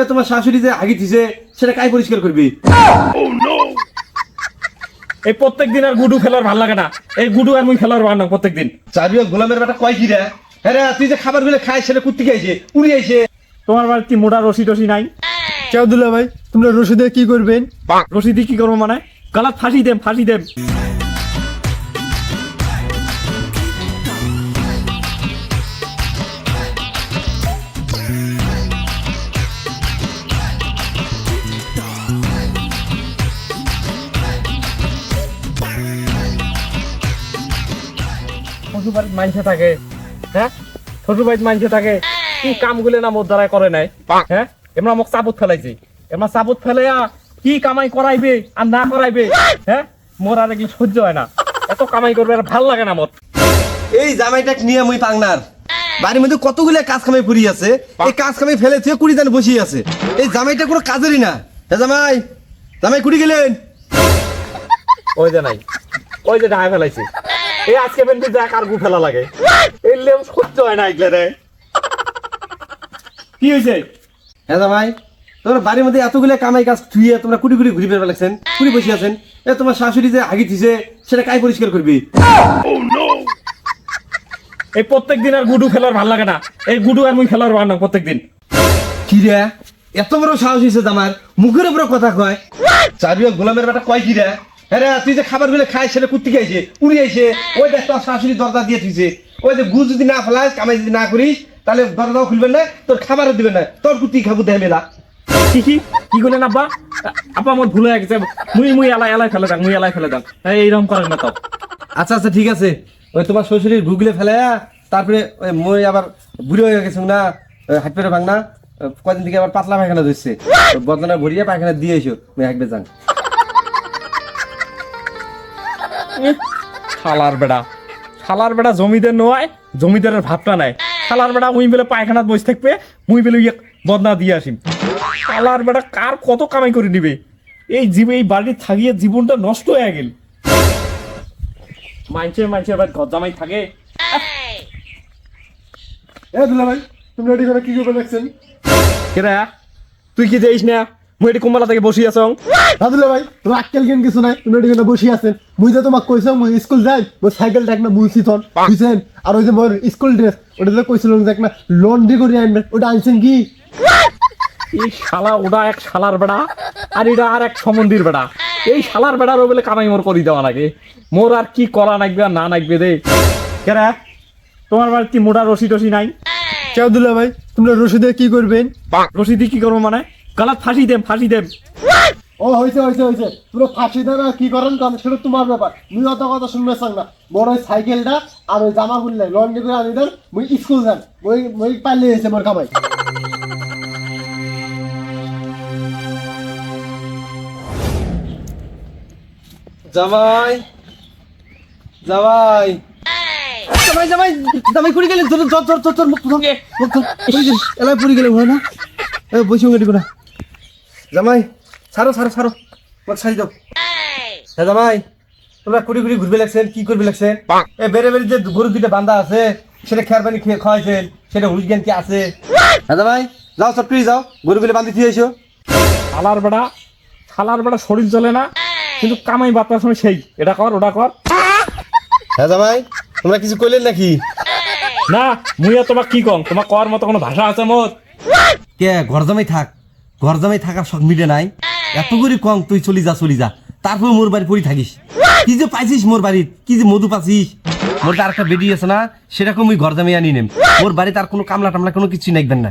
এ তোমার শাশুড়ি যে আগি দিছে সেটা কাই পরিষ্কার করবি? এই প্রত্যেক দিন আর গুডু খেলার ভালো লাগে না। এই গুডু আর মুই খেলার ভালো না প্রত্যেক দিন। চাবি গোলামের বেটা কয় কি রে? হ্যাঁ তুই যে খাবারগুলো খাই সেটা কুত্তি খাইছে উড়ি আইছে। তোমার বাড়িতে কি মোটা রশি টসি নাই? কেউ দুলা ভাই তোমরা রশিদে কি করবেন? রশি দিয়ে কি করব মানে? গলাত ফাঁসি দেম ফাঁসি দেম। শ্বশুর মাইনসে থাকে হ্যাঁ? শ্বশুর মাইনসে থাকে। কি কামগুলো না মোর দ্বারাই করে নাই হ্যাঁ? এমরা মোক চাবুত ফেলাইছে। এমরা চাবুত ফেলাইয়া কি কামাই করাইবে আর না করাইবে হ্যাঁ? মোর আর এগুলো সহ্য হয় না। এত কামাই করবে আর ভালো লাগে না মোর। এই নিয়ে মুই পাংনার? বাড়ির মধ্যে কতগুলো কাজ কামাই পড়ি আছে এই কাজ কামাই ফেলে থেকে কুড়ি দান বসিয়ে আছে। এই জামাইটা কোনো কাজেরই না। হ্যাঁ জামাই জামাই কুড়ি গেলেন? ওই যে নাই ওই যে ঢাকা ফেলাইছে। এই আজকে বেনতে যা কার গু ফেলা লাগে। এই লেম সহ্য হয় না এগুলো রে কি হয়েছে? হ্যাঁ জামাই তোমরা বাড়ির মধ্যে এতগুলো কামাই কাজ তোমরা কুড়ি কুড়ি ঘুরি বেড়া লাগছেন কুড়ি বসে আছেন। এ তোমার শাশুড়ি যে আগি দিছে সেটা কাই পরিষ্কার করবি? এই প্রত্যেক দিন আর গুডু খেলার ভালো লাগে না। এই গুডু আর মুই খেলার ভালো না প্রত্যেক দিন কি রে? এত বড় সাহস হয়েছে জামার মুখের উপরে কথা কয়। চাবি গোলামের বেটা কয় কি রে? হ্যাঁ তুই যে খাবারগুলো খাই সেটা কুত্তি খাইছে উড়ি আইছে। ওই দেখ তোর শাশুড়ি দরজা দিয়ে থুইছে। ওই যে গু যদি না ফেলাস কামাই যদি না করিস তাহলে দরজাও খুলবেন না তোর খাবারও দিবেন না। তোর কুত্তি খাব দেয় মেলা। কি কি? কি করলেন আব্বা? আপা আমার ভুল হয়ে গেছে। মুই মুই এলাই এলাই ফেলে দাম মুই এলাই ফেলে দাম। এই এইরকম করেন না তো। আচ্ছা আচ্ছা ঠিক আছে। ওই তোমার শ্বশুরের গুগলে ফেলে তারপরে ওই মই আবার বুড়ি হয়ে গেছে না হাত পেরে ভাঙনা কদিন থেকে আবার পাতলা পায়খানা ধরছে। বদনা ভরিয়ে পায়খানা দিয়ে এসো মই হাঁকবে যান। শালার বেড়া। শালার বেড়া জমিদার নয় জমিদারের ভাবটা নাই শালার বেড়া মুই বেলে পায়খানাত বসে থাকবে মুই বেলে ইয়ে বদনা দিয়ে আসিম। শালার বেড়া কার কত কামাই করে নিবে এই জীব এই বাড়ির থাকিয়ে জীবনটা নষ্ট হয়ে গেল। মানছে মানছে বাড়ি ঘর জামাই থাকে। এ দুলা ভাই তুমি এটি করে কি করবে দেখছেন? কেরা? তুই কি যাইস না? মুই এটি কুম্বালা থেকে বসি আছ। রাদুল্লা ভাই তোমার আক্কেল জ্ঞান কিছু নাই তুমি এটি বসে আছেন? মুই যে তোমাক কইছো মুই স্কুল যাই মোর সাইকেলটা একটা মুলছি তন বুঝছেন আর ওই যে মোর স্কুল ড্রেস ওটা যে কইছিল যে একটা লন্ড্রি করে আনবেন ওটা আনছেন কি? এই শালা ওটা এক শালার বেড়া আর এটা আর এক সমন্দির বেড়া। এই শালার বেড়ারও বলে কামাই মোর করি দেওয়া লাগে মোর আর কি করা নাকবে আর না নাকবে দে কেরা? তোমার বাড়িতে কি মোটা রশি টসি নাই কেউ দুলা ভাই তোমরা রশিদে কি করবেন? রশি দিয়ে কি করব মানে? গলাত ফাঁসি দেম ফাঁসি দেম। ও হয়েছে হয়েছে হয়েছে পুরো ফাঁসি দেন আর কি করেন কারণ সেটা তোমার ব্যাপার। মুই অত কথা শুনবে চান না। বড় ওই সাইকেলটা আর ওই জামা খুললে লন্ড্রি করে আনি দেন মুই স্কুল যান। মুই মুই পালিয়ে এসে মোর কামাই। জামাই জামাই। জামাই জামাই জামাই গেলেন তোর তোর তোর তোর তোর মুখ মুখ এলাই পুরি গেলে হয় না? বসে গেলি কোনা জামাই ছাড়ো ছাড়ো ছাড়ো। মোক ছাড়ি দাও। হ্যাঁ জামাই তোমরা কুড়ি কুড়ি ঘুরবে লাগছেন কি করবে লাগছেন? এ বেড়ে বেড়ে যে গরু দুইটা বান্ধা আছে সেটা খেয়ার পানি খেয়ে খাওয়াইছেন সেটা হুশ জ্ঞান কি আছে? হ্যাঁ জামাই যাও সব করে যাও গরুগুলো বান্ধি দিয়ে এসো। শালার বেড়া শালার বেড়া শরীর চলে না কিন্তু কামাই বাতার সময় সেই এটা কর ওটা কর। হ্যাঁ জামাই তোমরা কিছু কইলেন নাকি? না মুই আর তোমাক কি কম তোমার কর মতো কোনো ভাষা আছে মোর। কে ঘর জামাই থাক। ঘর জামাই থাকার শখ মিটে নাই। এত করে কম, তুই চলি যা চলি যা। তারপর মোর বাড়ি পড়ি থাকিস। কি যে পাইছিস মোর বাড়ির? কি যে মধু পাচ্ছিস? মোর আর একটা বেডি আছে না সেরকম ওই ঘর জামাই আনি নেম। মোর বাড়িতে আর কোনো কামলা টামলা কোনো কিছু নাকবেন না।